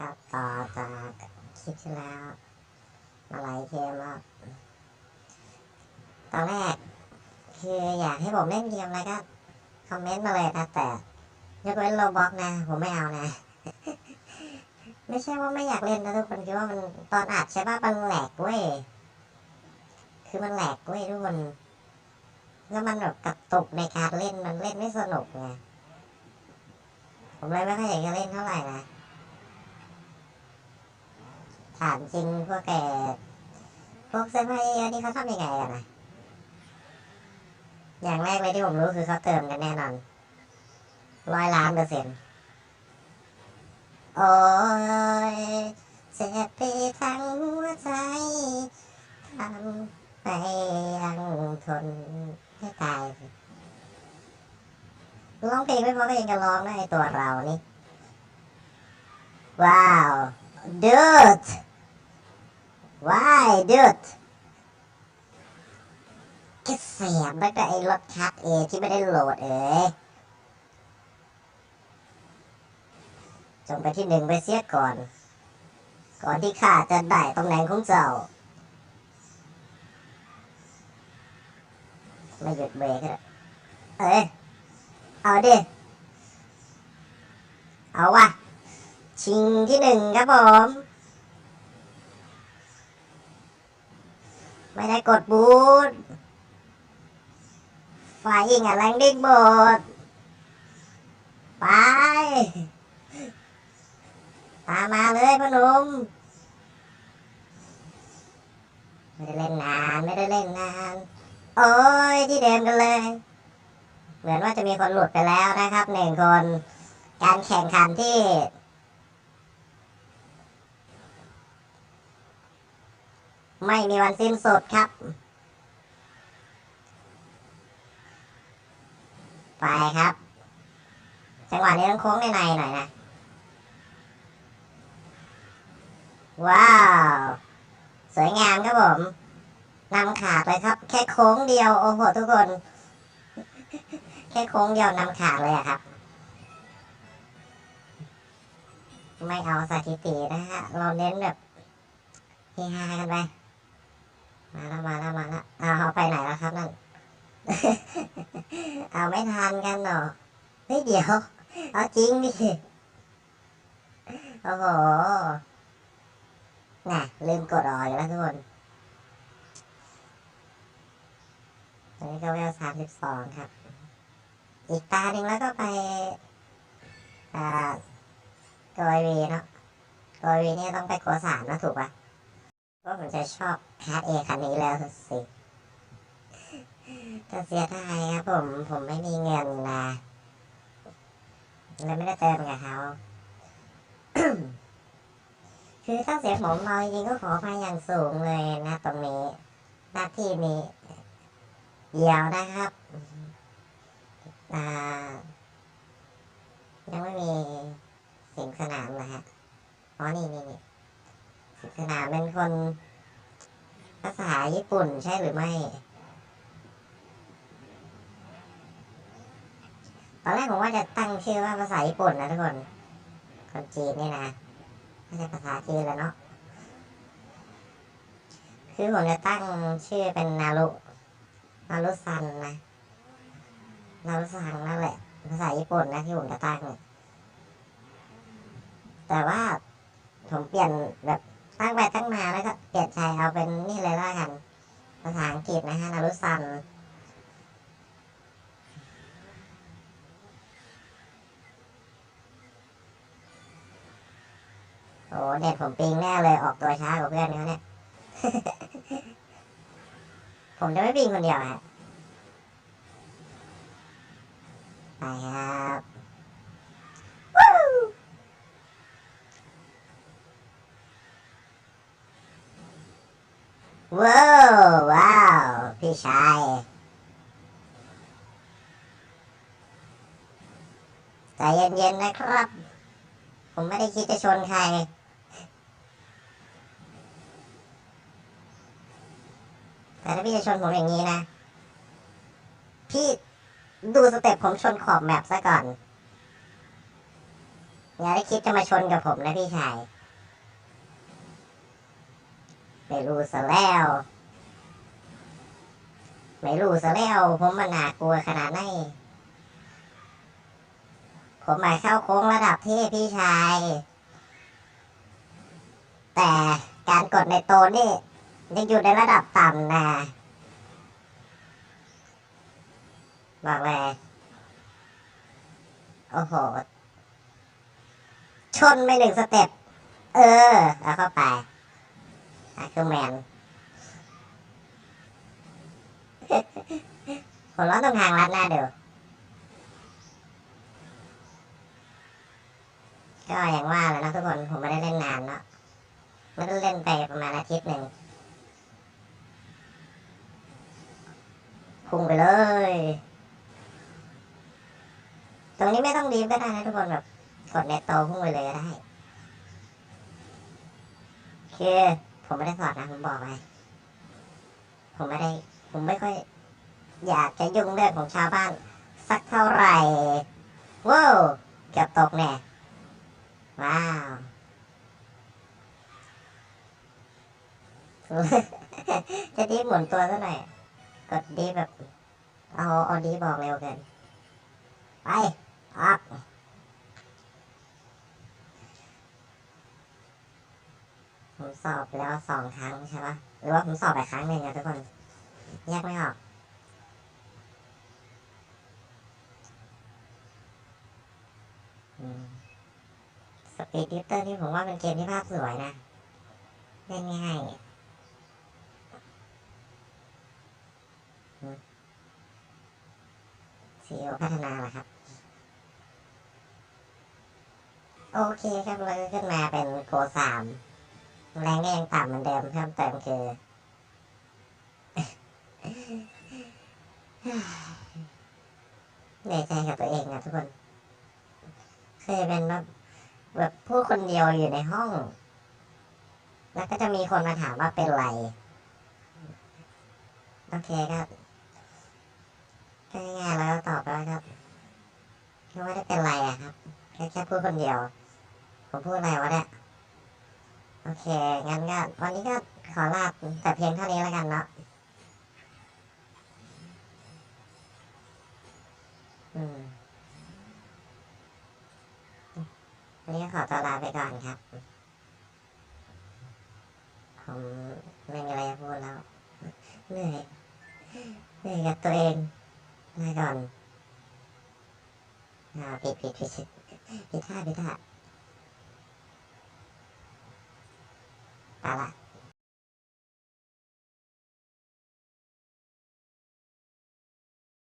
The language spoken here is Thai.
ครับต่อจากคลิปที่แล้วมาหลเกมแล้วตอนแรกคืออยากให้ผมเล่นเกมอะไรก็คอมเมนต์มาเลยนะแต่ยกเว้นโลบ็อกนะ ผมไม่เอานะ ไม่ใช่ว่าไม่อยากเล่นนะทุกคนคือว่ามันตอนอัดใช่ป่ะมันแหลกเว้ยคือมันแหลกเว้ยทุกคนแล้วมันแบบกระตุกในการเล่นมันเล่นไม่สนุกไงผมเลยไม่ค่อยอยากจะเล่นเท่าไหร่นะ ถามจริงพวกแกพวกเซฟไพเยอนี่เขาทำยังไงกันนะอย่างแรกเลยที่ผมรู้คือเขาเติมกันแน่นอนร้อยล้านเปอร์เซ็นต์โอ้ยเจ็บไปทั้งหัวใจทำไปยังทนให้ตายร้องเพลงไม่พอก็ยังจะร้องได้ตัวเรานี่ว้าว dude why dude ก็เสียบแล้วก็ไอ้รถคัดเอที่ไม่ได้โหลดเอ้ยจงไปที่หนึ่งไปเสียก่อน ก่อนที่ข้าจะได้ตำแหน่งของเจ้า ไม่หยุดเบรกเลยเอ้ย เอาดิ เอาวะชิงที่หนึ่งครับผม ไม่ได้กดบูทไฟยิงอะแรงดิ้งหมดไป ตามมาเลยพ่อหนุ่มไม่ได้เล่นนานไม่ได้เล่นนาน โอ้ยที่เดิมกันเลย เหมือนว่าจะมีคนหลุดไปแล้วนะครับหนึ่งคน การแข่งขันที่ ไม่มีวันสิ้นสุดครับ ไปครับ จังหวะนี้ต้องโค้งในในหน่อยนะ ว้าว สวยงามครับผมนำขาดเลยครับ แค่โค้งเดียว โอ้โหทุกคน แค่โค้งเดียวนำขาดเลยอะครับ ไม่เอาสถิตินะฮะ เราเน้นแบบ เฮฮากันไป มาแล้วมาแล้วมาแล้วเอาเอาไปไหนแล้วครับนั่น เอาไม่ทันกันหรอเฮ้ยเดี๋ยว เอาจริงดิ โอ้โห น่ะ ลืมกดออยแล้วทุกคนตอนนี้ก็เวลสามสิบสองครับ อีกตาหนึ่งแล้วก็ไปอ่าโกยวีเนาะโกยวีเนี่ยต้องไปโกสามนะถูกปะเพราผมจะชอบคาร์ดเอคันนี้แล้วสิแต่เสียดายครับผม ผมไม่มีเงินนะเลยไม่ได้เติมกับเขาคือถ้าเสียผมเมาจริงก็ขอพาอย่างสูงเลยนะตรงนี้หน้าที่นี้เดียวนะครับอ่ายังไม่มีเสียงสนามนะฮะอ๋อนี่นี่นี่ สนามเป็นคนภาษาญี่ปุ่นใช่หรือไม่ตอนแรกผมว่าจะตั้งชื่อว่าภาษาญี่ปุ่นนะทุกคน คนจีนนี่นะไม่ใช่ภาษาจีนแล้วเนาะ คือผมจะตั้งชื่อเป็นนารุ นารุซันนะ นารุซังนั่นแหละ ภาษาญี่ปุ่นนะที่ผมจะตั้ง แต่ว่าผมเปลี่ยนแบบ ตั้งไปตั้งมาแล้วก็เปลี่ยนใจเอาเป็นนี่เลยละกัน ภาษาอังกฤษนะฮะนารุซันโอ้เด็ดผมปิงแน่เลยออกตัวช้ากว่าเพื่อนเขาเนี่ย ผมจะไม่ปิงคนเดียวฮะไปครับวู้ ว้าวว้าว พี่ชาย ใจเย็นๆนะครับ ผมไม่ได้คิดจะชนใคร แต่ถ้าพี่จะชนผมอย่างนี้นะ พี่ดูสเต็ปผมชนขอบแมปซะก่อน อย่าได้คิดจะมาชนกับผมนะพี่ชาย ไม่รู้ซะแล้ว ไม่รู้ซะแล้ว ผมมันน่ากลัวขนาดไหนผมมาเข้าโค้งระดับที่พี่ชาย แต่การกดในโตนนี่ยังอยู่ในระดับต่ำนะบอกเลยโอ้โห ชนไปหนึ่งสเต็ป เออ เอาเข้าไป อะคือแมนผมร้อนตรงทางลัดหน้าเดี๋ยวก็อย่างว่าแหล้วนะทุกคนผมไม่ได้เล่นนานเนาะไม่ได้เล่นไปประมาณอาทิตย์หนึ่งพุ่งไปเลย ตรงนี้ไม่ต้องดีฟก็ได้นะทุกคนแบบกดเน็ตโตพุ่งไปเลยก็ได้คือ ผมไม่ได้สอนนะผมบอกไปผมไม่ได้ ผมไม่ค่อย อยากจะยุ่งเรื่องของชาวบ้าน สักเท่าไหร่ว้าวเกือบตกแน่ว้าวจะดีหมุนตัวซะหน่อยกดดีแบบ เอาเอาดีบอกเร็วเกินไปอัพ ผมสอบแล้วสองครั้งใช่ปะหรือว่าผมสอบไปครั้งหนึ่งอะทุกคนแยกไม่ออกสปีดดิฟเตอร์นี่ผมว่าเป็นเกมที่ภาพสวยนะ เล่นง่ายซีโอพัฒนาเหรอครับ โอเคครับเราก็ขึ้นมาเป็นโกสาม แรงก็ยังต่ำเหมือนเดิมเพิ่มเติมคือเหนื่อยใจกับตัวเองอะทุกคน เคยเป็นแบบแบบพูดคนเดียวอยู่ในห้อง แล้วก็จะมีคนมาถามว่าเป็นไร โอเคครับก็ง่ายแล้วก็ตอบไปแล้วครับก็ไม่ได้เป็นไรอะครับแค่แค่พูดคนเดียว ผมพูดอะไรวะเนี่ย โอเค งั้นก็วันนี้ก็ขอลาแต่เพียงเท่านี้แล้วกันเนาะอืมวันนี้ขอตัวลาไปก่อนครับ ผมไม่มีอะไรจะพูดแล้ว เหนื่อย เหนื่อยกับตัวเองลาก่อนอ่าผิดผิดผิดผิดผิดท่าผิดท่า ไปละ